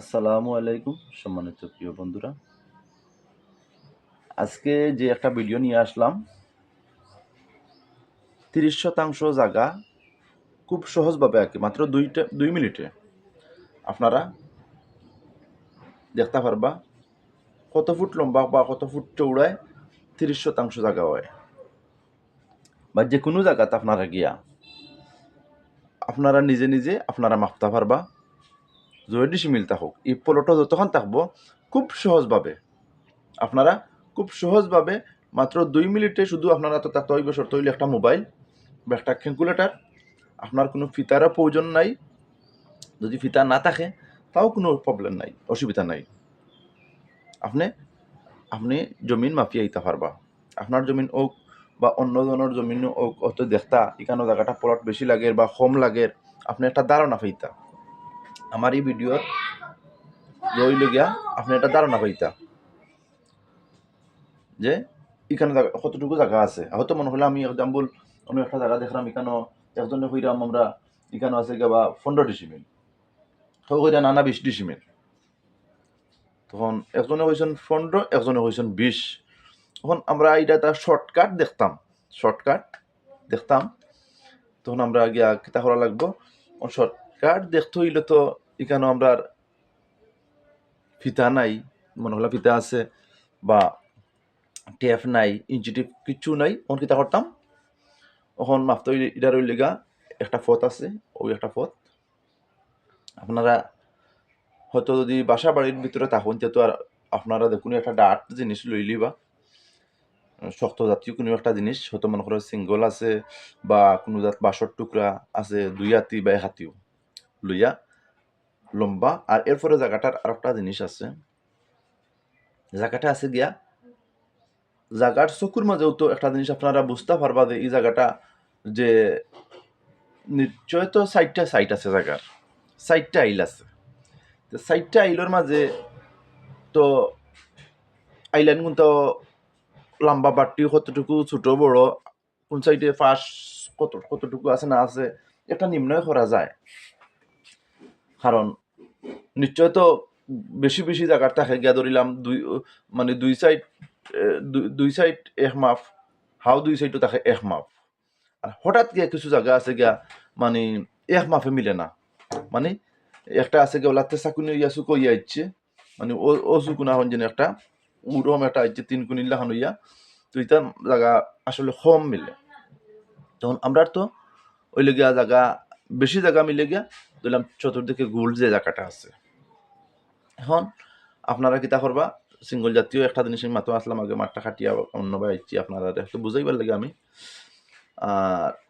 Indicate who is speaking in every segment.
Speaker 1: আসসালামু আলাইকুম, সম্মানিত প্রিয় বন্ধুরা। আজকে যে একটা ভিডিও নিয়ে আসলাম, তিরিশ শতাংশ জায়গা খুব সহজভাবে আর কি, মাত্র দুইটা, দুই মিনিটে আপনারা দেখতে পারবা কত ফুট লম্বা বা কত ফুট চৌড়ায় তিরিশ শতাংশ জায়গা হয়। বা যে কোনো জায়গাতে আপনারা গিয়া, আপনারা নিজে নিজে আপনারা মাপতে পারবা। জয়েডি সিমিল থাকুক এই পলটো যতক্ষণ থাকব খুব সহজভাবে আপনারা খুব সহজভাবে মাত্র দুই মিনিটে শুধু আপনারা তো তাতে হইব শর্ত একটা মোবাইল বা একটা ক্যালকুলেটার আপনার কোনো ফিতারও প্রয়োজন নাই। যদি ফিতা না থাকে তাও কোনো প্রবলেম নাই, অসুবিধা নাই। আপনি আপনি জমিন মাপিয়ে আইতে পারবা আপনার জমিন ওক বা অন্য জনের জমিন ওক অত দেখতা এখানে জায়গাটা প্লট বেশি লাগে বা কম লাগে, আপনি একটা ধারণা পাইতা। আমার এই ভিডিওর রইল গিয়া আপনি একটা ধারণা পাইতা যে এখানে কতটুকু জায়গা আছে? হয়তো মনে হলে আমি এক্সাম্পল অন্য একটা জায়গা দেখলাম, এখানে একজনে হইরাম আমরা, এখানে আছে গিয়া বা পনেরো ডিসিমিল কেউ কইরা নানা বিশ ডিসিমিল তখন একজনে হয়েছেন পনেরো, একজনে হয়েছেন বিশ। তখন আমরা এটা একটা শর্টকাট দেখতাম শর্টকাট দেখতাম। তখন আমরা গিয়া কিতা করা লাগবো? শর্টকাট দেখতে হইলে তো এখানে আমরা ফিতা নাই মনে হলো ফিতা আছে বা টেপ নাই ইঞ্চি টেপ কিচ্ছু নাই তখন কিতা করতাম। তখন মাফতে ইটার লেগা একটা ফত আছে, ওই একটা ফত। আপনারা হয়তো যদি বাসা বাড়ির ভিতরে থাকুন, তো আর আপনারা দেখুন একটা ডাট জিনিস লইলি বা শক্ত জাতীয় কোনো একটা জিনিস, হয়তো মনে করো সিঙ্গল আছে বা কোনো জাত বাঁশর টুকরা আছে, দুই হাতি বা এক হাতিও। লইয়া লম্বা, আর এরপরে জায়গাটার আর একটা জিনিস আছে। জায়গাটা আছে গিয়া, জায়গার চকুর মাঝেও তো একটা জিনিস আপনারা বুঝতে পারবা যে এই জায়গাটা যে নিশ্চয় তো সাইডটা সাইট আছে জায়গার, সাইডটা আইল আছে। তো সাইডটা আইলের মাঝে তো আইল্যান্ড কিন্তু লম্বা বাট্টি কতটুকু ছোট, বড়, কোন সাইডে ফাঁস, কত, কতটুকু আছে না আছে, এটা নির্ণয় করা যায়। কারণ নিশ্চয় তো বেশি বেশি জায়গার থাকে গিয়া ধরিলাম, দুই মানে দুই সাইড দুই সাইড এক মাপ, হাও দুই সাইডও থাকে এক মাপ। আর হঠাৎ গিয়া কিছু জায়গা আছে গিয়া মানে এক মাফে মিলে না। মানে একটা আছে গিয়া ওলাতে চাকুনি ইয়া চুকো ইয়া ইচ্ছে মানে ও ও চুকুনা হন যেন একটা উরম একটা ইচ্ছে তিন কুনিল লাখান ইয়া তো এটা জায়গা আসলে কম মিলে। তখন আমরা তো ওই গিয়া জায়গা, বেশি জায়গা মিলে গিয়া ধরলাম চতুর্দিকে গোল যে জায়গাটা আছে। এখন আপনারা কিতা করবা? সিঙ্গল জাতীয় একটা জিনিস আমি মাত্র আসলাম, আগে মাঠটা খাটিয়া অন্য বাইছি আপনারা একটু বুঝাইবার লাগে আমি।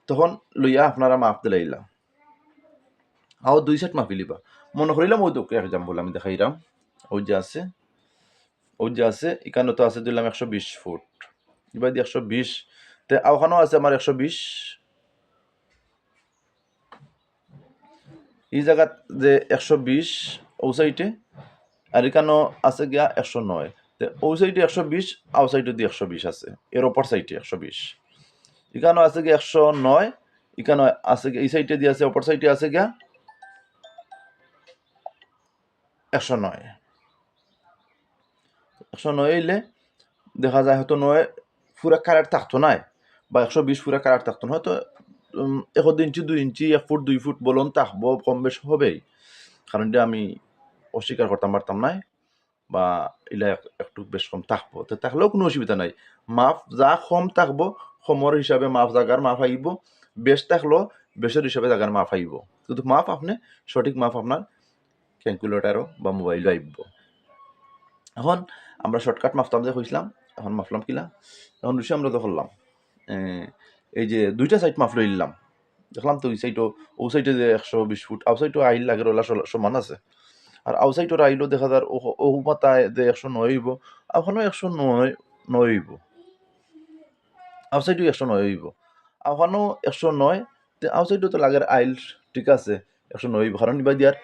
Speaker 1: তখন লইয়া আপনারা মাপ দিলাইলা আও দুই সাইড মাপি লিবা। মনে করিলাম ওই দোকে এক্সাম্পল আমি দেখাইলাম ওই যে আছে, ওই যে আছে, এখানে তো আছে দিলাম একশো বিশ ফুট। এবার দিয়ে একশো বিশ, তে ওখানেও আছে আমার একশো বিশ। এই জায়গাত যে একশো বিশ, ও সাইডে আর এখানেও আছে গিয়া একশো নয়। তে ও সাইডে একশো বিশ আউ সাইডে দিয়ে একশো বিশ আছে। এর অপর সাইডে একশো বিশ। এখানেও আছে গিয়া একশো নয় এখানে আছে এই সাইডে দিয়ে আছে অপর সাইডে আছে গিয়া একশো নয়। একশো নয় এলে দেখা যায় হয়তো নয় পুরা কালার থাকতো নাই, বা একশো বিশ পুরা কালার থাকতো না হয়তো এক ইঞ্চি, দুই ইঞ্চি, এক ফুট, দুই ফুট বলুন থাকব, কম বেশ হবেই। কারণ আমি অস্বীকার করতাম, পারতাম নাই বা এলা একটু বেশ কম থাকব। তো থাকলেও কোনো অসুবিধা নাই। মাপ যা কম থাকব সমর হিসাবে মাপ জাগার মাপ আইব বেশ থাকলেও বেশের হিসাবে জাগার মাপ আইব কিন্তু মাপ আপনি, সঠিক মাপ আপনার ক্যালকুলেটারও বা মোবাইলও আইব এখন আমরা শর্টকাট মাপতাম যে কইছিলাম এখন মাপলাম কিলা, এখন রুশি আমরা তো করলাম এই যে দুইটা সাইড মাফ লইলাম দেখলাম তো ওই সাইডও ও সাইডে যে একশো বিশ ফুট আউ সাইডও আইল লাগে ওলা সমান আছে। আর আউ সাইডের আইলও দেখা যার ও মাতায় যে একশো নয় হইব একশো নয় নয় হইব। আউ সাইডও একশো নয় হইব। আউখানেও একশো নয় আউ সাইডও তো লাগের আইল, ঠিক আছে, একশো নয় হইব। কারণ এবার দিয়ার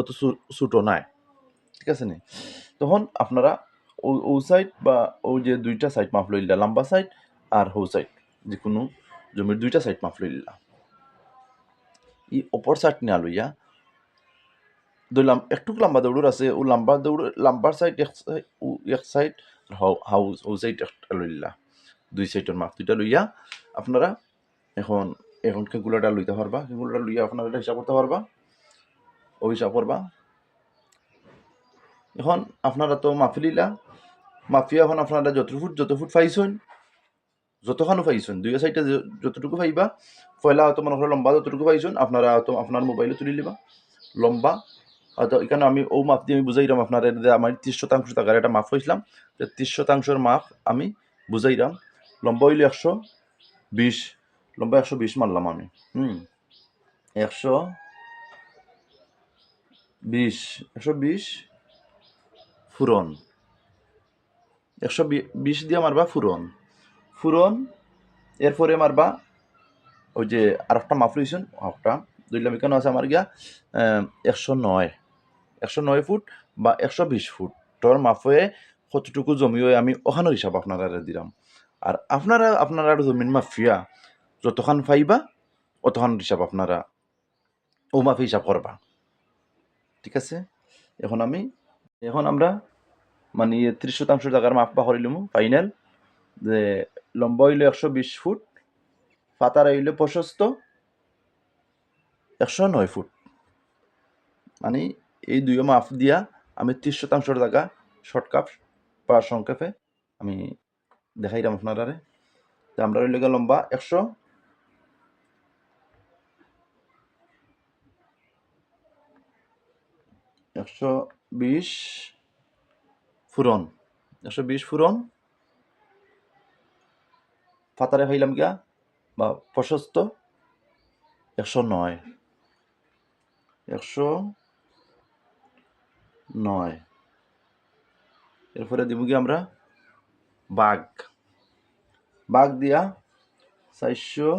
Speaker 1: অত ছুটো নাই, ঠিক আছে নি? তখন আপনারা ও সাইড বা ও যে দুইটা সাইড মাফ লইলা, লম্বা সাইড আর হৌ সাইড যে কোনো জমির দুইটা সাইড মাফ লইলা। ই অপর সাইড নিয়া লইয়া ধরলাম একটু লম্বা দৌড়ুর আছে, ও লম্বা দৌড় লম্বার সাইড এক সাইড হাউস ও সাইড একটা লইলা দুই সাইডের মাপ দুইটা লইয়া আপনারা এখন এখন কেগুলাটা লইতে পারবা কেগুলাটা লইয়া আপনারা এটা হিসাব করতে পারবা। ও হিসাব করবা। এখন আপনারা তো মাফি লিলা মাফিয়া এখন আপনারা যত ফুট যত ফুট পাইছেন, যতখানো পাইছেন দুই সাইডে যতটুকু পাইবা, পয়লা হয়তো মনে করো লম্বা যতটুকু পাইছেন, আপনারা হয়তো আপনার মোবাইলে তুলি লিবা। লম্বা হয়তো এখানে আমি ও মাপ দিয়ে আমি বুঝাইলাম আপনার আমার ত্রিশ শতাংশ টাকার একটা মাপ হয়েছিলাম যে ত্রিশ শতাংশের মাপ আমি বুঝাইলাম লম্বা হইলে একশো বিশ, লম্বা একশো বিশ মারলাম আমি। হুম, একশো বিশ একশো বিশ ফুরন। একশো বিশ দিয়ে মারবা ফুরন। ফুরন, এরপরে মারবা ওই যে আর একটা মাপ লইছেন একটা দুইলাম এখানে আছে আমার গিয়া একশো নয়। একশো নয় ফুট বা একশো বিশ ফুট। তোর মাপে কতটুকু জমি হয় আমি ওখানোর হিসাব আপনারা দিলাম আর আপনারা আপনারা জমিন মাফিয়া যতখান পাইবা অতখান হিসাব আপনারা ও মাফে হিসাব করবা ঠিক আছে? এখন আমি, এখন আমরা মানে ত্রিশ শতাংশ জায়গার মাপ পাহরিলাম ফাইনাল যে লম্বা হইল একশো বিশ ফুট পাতার হইল প্রশস্ত একশো নয় ফুট। মানে এই দুই মাপ দিয়া আমি ত্রিশ শতাংশের জায়গা শর্টকাট বা সংক্ষেপে আমি দেখাইলাম আপনারা যে আমরা রইলে লম্বা একশো। একশো বিশ ফুরন। একশো বিশ ফুরন। ফাতারে হইলাম গিয়া বা প্রশস্ত একশো নয়। একশো নয়। এরপরে দিব কি আমরা বাঘ। বাঘ দিয়া চারশো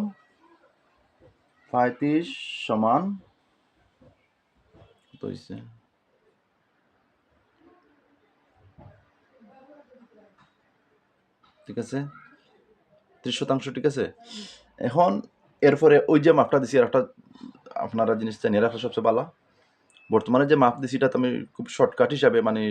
Speaker 1: পঁয়ত্রিশ সমান ঠিক আছে? ত্রিশ শতাংশ, ঠিক আছে? এখন এরপরে ওই যে মাপটা দিছি, আর একটা আপনারা জিনিস জানিয়ে রাখা সবচেয়ে ভালো। বর্তমানে যে মাপ দিছি এটা তো আমি খুব শর্টকাট হিসাবে মানে